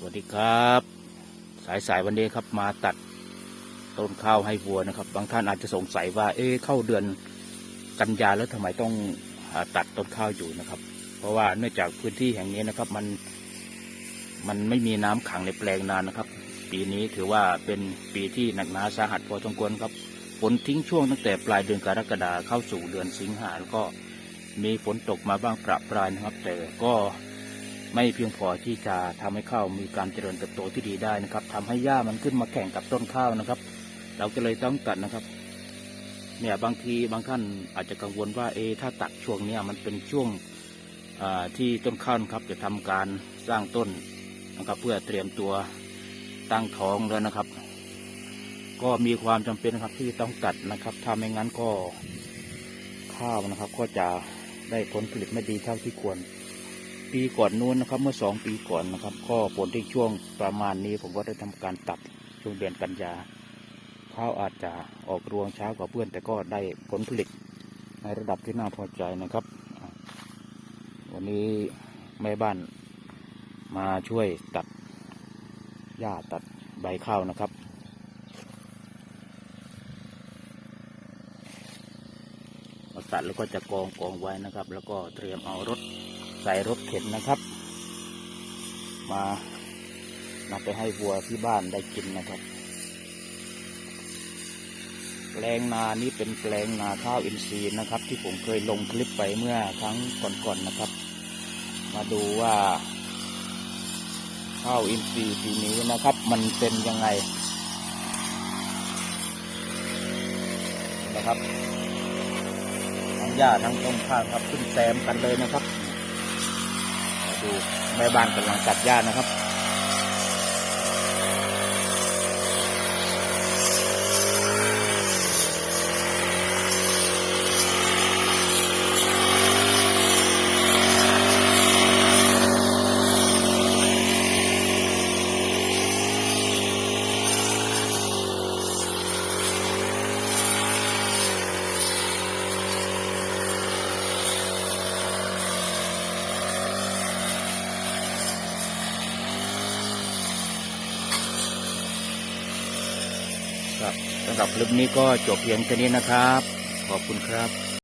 สวัสดีครับ สายสายวันนี้ครับมาตัดต้นข้าวให้วัวนะครับ บางท่านอาจจะสงสัยว่า เอ๊ะเข้าเดือนกันยาแล้วทำไมต้องอตัดต้นข้าวอยู่นะครับ เพราะว่าเนื่องจากพื้นที่แห่งนี้นะครับมันมันไม่มีน้ำขังในแปลงนานนะครับ ปีนี้ถือว่าเป็นปีที่หนักหนาสาหัสพอสมควรครับฝนทิ้งช่วงตั้งแต่ปลายเดือนกรกฎาเข้าสู่เดือนสิงหาแล้วก็มีฝนตกมาบ้างประปรายนะครับ แต่ก็ ไม่เพียงพอที่จะทำให้ข้าวมีการเจริญเติบโตที่ดีได้นะครับทำให้หญ้ามันขึ้นมาแข่งกับต้นข้าวนะครับ เราก็เลยต้องตัดนะครับ เนี่ยบางทีบางท่านอาจจะกังวลว่าเอถ้าตัดช่วงเนี้ยมันเป็นช่วงที่ต้นข้าวครับ จะทำการสร้างต้นนะครับ เพื่อเตรียมตัวตั้งท้องแล้วนะครับ ก็มีความจำเป็นครับที่ต้องตัดนะครับ ถ้าไม่งั้นก็ข้าวนะครับ ก็จะได้ผลผลิตไม่ดีเท่าที่ควร ปีก่อนนู้นนะครับ เมื่อสองปีก่อนนะครับ ก็ฝนที่ช่วงประมาณนี้ผมก็ได้ทำการตัดช่วงเดือนกันยาข้าวอาจจะออกรวงช้ากว่าเพื่อน แต่ก็ได้ผลผลิตในระดับที่น่าพอใจนะครับ วันนี้แม่บ้านมาช่วยตัดหญ้าตัดใบข้าวนะครับมาตัดแล้วก็จะกองกองไว้นะครับ แล้วก็เตรียมเอารถ ใส่รถเข็นนะครับ มานำไปให้วัวที่บ้านได้กินนะครับ แปลงนานี้เป็นแปลงนาข้าวอินทรีย์นะครับ ที่ผมเคยลงคลิปไปเมื่อครั้งก่อนๆนะครับ มาดูว่าข้าวอินทรีย์ปีนี้นะครับ มันเป็นยังไงนะครับทั้งหญ้าทั้งต้นข้าวครับขึ้นแซมกันเลยนะครับ ดูแม่บ้านกำลังตัดหญ้านะครับ ครับสำหรับคลิปนี้ก็จบเพียงแค่นี้นะครับ ขอบคุณครับ